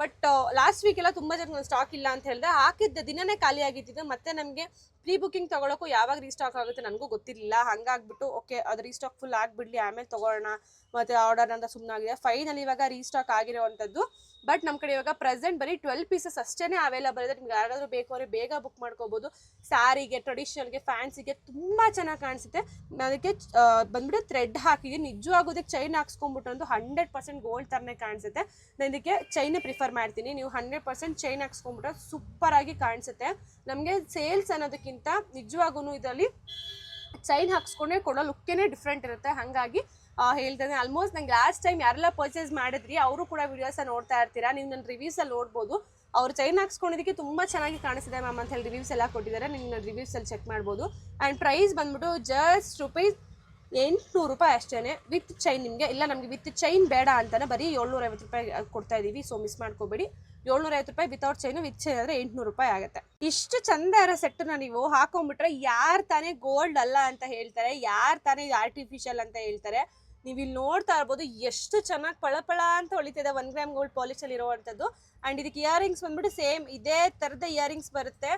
[SPEAKER 1] ಬಟ್ ಲಾಸ್ಟ್ ವೀಕ್ ಎಲ್ಲ ತುಂಬ ಜನ ಸ್ಟಾಕ್ ಇಲ್ಲ ಅಂತ ಹೇಳಿದೆ, ಹಾಕಿದ್ದ ದಿನನೇ ಖಾಲಿ ಆಗಿದ್ದು ಮತ್ತೆ ನಮಗೆ ಪ್ರೀ ಬುಕಿಂಗ್ ತಗೊಳಕ್ಕೂ ಯಾವಾಗ ರೀಸ್ಟಾಕ್ ಆಗುತ್ತೆ ನನಗೂ ಗೊತ್ತಿರಲಿಲ್ಲ. ಹಂಗಾಗ್ಬಿಟ್ಟು ಓಕೆ ಅದು ರೀಸ್ಟಾಕ್ ಫುಲ್ ಆಗಿಬಿಡ್ಲಿ. ಆಮೇಲೆ ತಗೊಳ್ಳೋಣ. ಮತ್ತೆ ಆರ್ಡರ್ ಅಂತ ಸುಮ್ಮನಾಗಿದೆ ಫೈನಲ್ ಇವಾಗ ರೀಸ್ಟಾಕ್ ಆಗಿರೋವಂಥದ್ದು ಬಟ್ ನಮ್ಮ ಕಡೆ ಇವಾಗ ಪ್ರೆಸೆಂಟ್ ಬರೀ ಟ್ವೆಲ್ ಪೀಸಸ್ ಅಷ್ಟೇ ಅವೈಲಬಲ್ ಇದೆ. ನಿಮ್ಗೆ ಯಾರಾದರೂ ಬೇಕು ಅಂದರೆ ಬೇಗ ಬುಕ್ ಮಾಡ್ಕೋಬೋದು. ಸ್ಯಾರಿಗೆ ಟ್ರೆಡಿಷನಲ್ಗೆ ಫ್ಯಾನ್ಸಿಗೆ ತುಂಬ ಚೆನ್ನಾಗಿ ಕಾಣಿಸುತ್ತೆ. ಅದಕ್ಕೆ ಬಂದ್ಬಿಟ್ಟು ಥ್ರೆಡ್ ಹಾಕಿದ್ದೀನಿ. ನಿಜವಾಗೋದಕ್ಕೆ ಚೈನ್ ಹಾಕ್ಸ್ಕೊಂಡ್ಬಿಟ್ಟು ಹಂಡ್ರೆಡ್ ಪರ್ಸೆಂಟ್ ಗೋಲ್ಡ್ ಥರನೇ ಕಾಣಿಸುತ್ತೆ. ನಾನು ಇದಕ್ಕೆ ಚೈನ್ ಪ್ರಿಫರ್ ಮಾಡ್ತೀನಿ. ನೀವು ಹಂಡ್ರೆಡ್ ಪರ್ಸೆಂಟ್ ಚೈನ್ ಹಾಕ್ಸ್ಕೊಂಡ್ಬಿಟ್ರೆ ಸೂಪರ್ ಆಗಿ ಕಾಣಿಸುತ್ತೆ. ನಮಗೆ ಸೇಲ್ಸ್ ಅನ್ನೋದಕ್ಕಿಂತ ನಿಜವಾಗೂ ಇದರಲ್ಲಿ ಚೈನ್ ಹಾಕ್ಸ್ಕೊಂಡೇ ಕೊಡೋ ಲುಕ್ಕೇನೆ ಡಿಫ್ರೆಂಟ್ ಇರುತ್ತೆ. ಹಾಗಾಗಿ ಹೇಳ್ತೇನೆ ಆಲ್ಮೋಸ್ಟ್ ನಂಗೆ ಲಾಸ್ಟ್ ಟೈಮ್ ಯಾರೆಲ್ಲ ಪರ್ಚೇಸ್ ಮಾಡಿದ್ರಿ, ಅವರು ಕೂಡ ವಿಡಿಯೋಸ ನೋಡ್ತಾ ಇರ್ತೀರಾ? ನೀವು ನನ್ನ ರಿವ್ಯೂಸಲ್ಲಿ ನೋಡ್ಬೋದು. ಅವ್ರು ಚೈನ್ ಹಾಕ್ಸ್ಕೊಂಡಿದ್ದಕ್ಕೆ ತುಂಬ ಚೆನ್ನಾಗಿ ಕಾಣಿಸಿದೆ ಮ್ಯಾಮ್ ಅಂತ ಹೇಳಿ ರಿವ್ಯೂಸ್ ಎಲ್ಲ ಕೊಟ್ಟಿದ್ದಾರೆ. ನೀವು ನನ್ನ ರಿವ್ಯೂಸಲ್ಲಿ ಚೆಕ್ ಮಾಡ್ಬೋದು. ಆ್ಯಂಡ್ ಪ್ರೈಸ್ ಬಂದ್ಬಿಟ್ಟು ಜಸ್ಟ್ ರುಪೀಸ್ ಎಂಟುನೂರು ರೂಪಾಯಿ ಅಷ್ಟೇ ವಿತ್ ಚೈನ್ ನಿಮಗೆ. ಇಲ್ಲ, ನಮಗೆ ವಿತ್ ಚೈನ್ ಬೇಡ ಅಂತಲೇ ಬರೀ ಏಳ್ನೂರ ಐವತ್ತು ರೂಪಾಯಿ ಕೊಡ್ತಾ ಇದ್ದೀವಿ ಸೊ ಮಿಸ್ ಮಾಡ್ಕೋಬೇಡಿ. ಏಳ್ನೂರ ಐವತ್ತು ರೂಪಾಯಿ ವಿತೌಟ್ ಚೈನು ವಿತ್ ಚೈನ್ ಆದರೆ ಎಂಟುನೂರು ರೂಪಾಯಿ ಆಗುತ್ತೆ. ಇಷ್ಟು ಚಂದ ಇರೋ ಸೆಟ್ಟನ್ನ ನೀವು ಹಾಕೊಂಡ್ಬಿಟ್ರೆ ಯಾರು ತಾನೇ ಗೋಲ್ಡ್ ಅಲ್ಲ ಅಂತ ಹೇಳ್ತಾರೆ, ಯಾರು ತಾನೇ ಆರ್ಟಿಫಿಷಿಯಲ್ ಅಂತ ಹೇಳ್ತಾರೆ ನೀವು ಇಲ್ಲಿ ನೋಡ್ತಾ ಇರ್ಬೋದು ಎಷ್ಟು ಚೆನ್ನಾಗಿ ಪಳಪಳ ಅಂತ ಹೊಳಿತಿದೆ ಒನ್ ಗ್ರಾಮ್ ಗೋಲ್ಡ್ ಪಾಲಿಶಲ್ಲಿ ಇರುವಂಥದ್ದು. ಆ್ಯಂಡ್ ಇದಕ್ಕೆ ಇಯರಿಂಗ್ಸ್ ಬಂದ್ಬಿಟ್ಟು ಸೇಮ್ ಇದೇ ಥರದ ಇಯರಿಂಗ್ಸ್ ಬರುತ್ತೆ.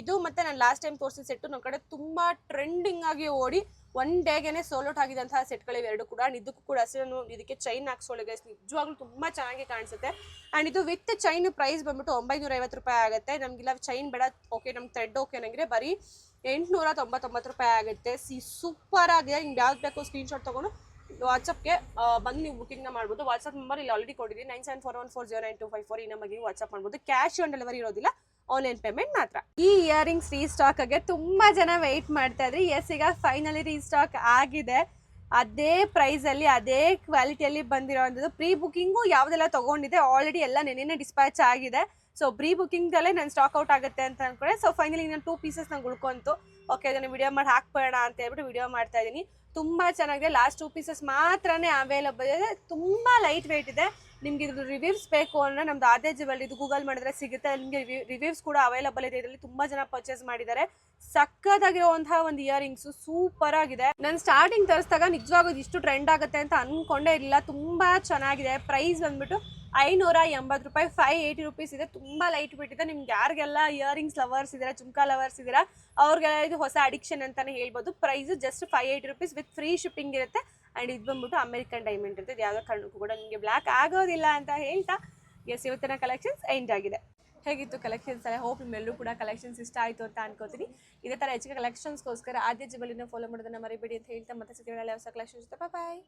[SPEAKER 1] ಇದು ಮತ್ತೆ ನಾನು ಲಾಸ್ಟ್ ಟೈಮ್ ತೋರಿಸಿದ ಸೆಟ್ಟು ನಮ್ಮ ಕಡೆ ತುಂಬ ಟ್ರೆಂಡಿಂಗ್ ಆಗಿ ಓಡಿ ಒನ್ ಡೇಗೆನೆ ಸೋಲೋಟ್ ಆಗಿದಂತಹ ಸೆಟ್ಗಳಿವೆ ಎರಡು ಕೂಡ. ಆ್ಯಂಡ್ ಇದಕ್ಕೂ ಕೂಡ ಅಷ್ಟೇ ಇದಕ್ಕೆ ಚೈನ್ ಹಾಕ್ಸೋಳಿ ನಿಜವಾಗ್ಲೂ ತುಂಬ ಚೆನ್ನಾಗಿ ಕಾಣಿಸುತ್ತೆ. ಆ್ಯಂಡ್ ಇದು ವಿತ್ ಚೈನ್ ಪ್ರೈಸ್ ಬಂದ್ಬಿಟ್ಟು ಒಂಬೈನೂರ ಐವತ್ತು ರೂಪಾಯಿ ಆಗುತ್ತೆ. ನಮಗಿಲ್ಲ ಚೈನ್ ಬೇಡ. ಓಕೆ ನಮ್ಗೆ ಥ್ರೆಡ್ ಓಕೆ ನನಗೆ ಬರೀ ಎಂಟುನೂರ ತೊಂಬತ್ತೊಂಬತ್ತು ರೂಪಾಯಿ ಆಗುತ್ತೆ. ಸಿ ಸೂಪರ್ ಆಗಿದೆ. ಹಿಂಗೆ ಯಾವ್ದು ಬೇಕು ಸ್ಕ್ರೀನ್ಶಾಟ್ ತೊಗೊಂಡು ವಾಟ್ಸಪ್ಗೆ ಬಂದು ನೀವು ಬುಕ್ಕಿಂಗ್ನ ಮಾಡ್ಬೋದು. ವಾಟ್ಸಪ್ ನಂಬರ್ ಇಲ್ಲಿ ಆಲ್ರೆಡಿ ಕೊಟ್ಟಿದ್ದೀನಿ. Nine seven four one four zero nine two five four ಈ ನಂಬರ್ಗೆ ವಾಟ್ಸಪ್ ಮಾಡ್ಬೋದು. ಕ್ಯಾಶ್ ಆನ್ ಡೆಲಿವರಿ ಇರೋದಿಲ್ಲ ಆನ್ಲೈನ್ ಪೇಮೆಂಟ್ ಮಾತ್ರ. ಈ ಇಯರಿಂಗ್ಸ್ ರೀಸ್ಟಾಕ್ ಆಗಿ ತುಂಬಾ ಜನ ವೆಯ್ಟ್ ಮಾಡ್ತಾ ಇದ್ರಿ ಎಸ್ ಈಗ ಫೈನಲಿ ರೀಸ್ಟಾಕ್ ಆಗಿದೆ. ಅದೇ ಪ್ರೈಸ್ ಅಲ್ಲಿ, ಅದೇ ಕ್ವಾಲಿಟಿಯಲ್ಲಿ ಬಂದಿರೋವಂಥದ್ದು ಪ್ರೀ ಬುಕ್ಕಿಂಗು ಯಾವುದೆಲ್ಲ ತಗೊಂಡಿದೆ ಆಲ್ರೆಡಿ ಎಲ್ಲ ನೆನೆನೆ ಡಿಸ್ಪ್ಯಾಚ್ ಆಗಿದೆ. ಸೊ ಪ್ರೀ ಬುಕಿಂಗ್ದಲ್ಲೇ ನಾನು ಸ್ಟಾಕ್ ಔಟ್ ಆಗುತ್ತೆ ಅಂತ ಅನ್ಕೊಂಡೆ. ಸೊ ಫೈನಲಿ ನಾನು ಟೂ ಪೀಸಸ್ ನಂಗೆ ಉಳ್ಕೊಂತು. ಓಕೆ ಅದನ್ನು ವಿಡಿಯೋ ಮಾಡಿ ಹಾಕ್ಬೇಡ ಅಂತ ಹೇಳ್ಬಿಟ್ಟು ವಿಡಿಯೋ ಮಾಡ್ತಾ ಇದ್ದೀನಿ. ತುಂಬ ಚೆನ್ನಾಗಿದೆ. ಲಾಸ್ಟ್ ಟೂ ಪೀಸಸ್ ಮಾತ್ರನೇ ಅವೈಲಬಲ್ ಇದೆ. ತುಂಬ ಲೈಟ್ ವೆಯ್ಟ್ ಇದೆ. ನಿಮ್ಗೆ ಇದ್ರ ರಿವ್ಯೂಸ್ ಬೇಕು ಅಂದ್ರೆ ನಮ್ದು ಆದೇ ಜ್ಯುವೆಲ್ ಇದು ಗೂಗಲ್ ಮಾಡಿದ್ರೆ ಸಿಗುತ್ತೆ. ನಿಮಗೆ ರಿವ್ಯೂಸ್ ಕೂಡ ಅವೈಲಬಲ್ ಇದೆ. ಇದರಲ್ಲಿ ತುಂಬಾ ಜನ ಪರ್ಚೇಸ್ ಮಾಡಿದ್ದಾರೆ. ಸಕ್ಕತ್ತಾಗಿರುವಂತಹ ಒಂದು ಇಯರಿಂಗ್ಸ್ ಸೂಪರ್ ಆಗಿದೆ. ನಾನು ಸ್ಟಾರ್ಟಿಂಗ್ ತರಿಸಿದಾಗ ನಿಜವಾಗೂ ಇಷ್ಟು ಟ್ರೆಂಡ್ ಆಗುತ್ತೆ ಅಂತ ಅನ್ಕೊಂಡೇ ಇರಲಿಲ್ಲ. ತುಂಬಾ ಚೆನ್ನಾಗಿದೆ. ಪ್ರೈಸ್ ಬಂದ್ಬಿಟ್ಟು ಐನೂರ ಎಂಬತ್ತು ರೂಪಾಯಿ ಫೈವ್ ಏಯ್ಟಿ ರುಪೀಸ್ ಇದೆ. ತುಂಬ ಲೈಟ್ ಬಿಟ್ಟಿದೆ ನಿಮ್ಗೆ ಯಾರಿಗೆಲ್ಲ ಇಯರಿಂಗ್ಸ್ ಲವರ್ಸ್ ಇದ್ದೀರಾ ಜುಮ್ಕಾ ಲವರ್ಸ್ ಇದ್ದೀರಾ ಅವ್ರಿಗೆಲ್ಲ ಇದು ಹೊಸ ಅಡಿಕ್ಷನ್ ಅಂತಾನೆ ಹೇಳ್ಬೋದು. Price just five eighty rupees with free shipping ಇರುತ್ತೆ. ಆ್ಯಂಡ್ ಇದು ಬಂದ್ಬಿಟ್ಟು ಅಮೆರಿಕನ್ ಡೈಮಂಡ್ ಇರುತ್ತೆ. ಯಾವುದೋ ಕಾರಣಕ್ಕೂ ಕೂಡ ನಿಮಗೆ ಬ್ಲ್ಯಾಕ್ ಆಗೋದಿಲ್ಲ ಅಂತ ಹೇಳ್ತಾ ಎಸ್ ಇವತ್ತಿನ ಕಲೆಕ್ಷನ್ಸ್ ಎಂಡ್ ಆಗಿದೆ. ಹೇಗಿತ್ತು ಕಲೆಕ್ಷನ್ಸ್ ಎಲ್ಲ? ಹೋಪ್ ನಿಮ್ಮೆಲ್ಲರೂ ಕೂಡ ಕಲೆಕ್ಷನ್ಸ್ ಇಷ್ಟ ಆಯಿತು ಅಂತ ಅನ್ಕೋತೀನಿ. ಇದೇ ಥರ ಹೆಚ್ಚಿಗೆ ಕಲೆಕ್ಷನ್ಸ್ಗೋಸ್ಕರ ಆದ್ಯ ಜಿಬಲಿನ ಫಾಲೋ ಮಾಡೋದನ್ನ ಮರಿಬೇಡಿ ಅಂತ ಹೇಳ್ತಾ ಮತ್ತೆ ಸಿಗ್ತೀವಿ ಹೊಸ ಕಲೆಕ್ಷನ್ಸ್ ಬಾಯ್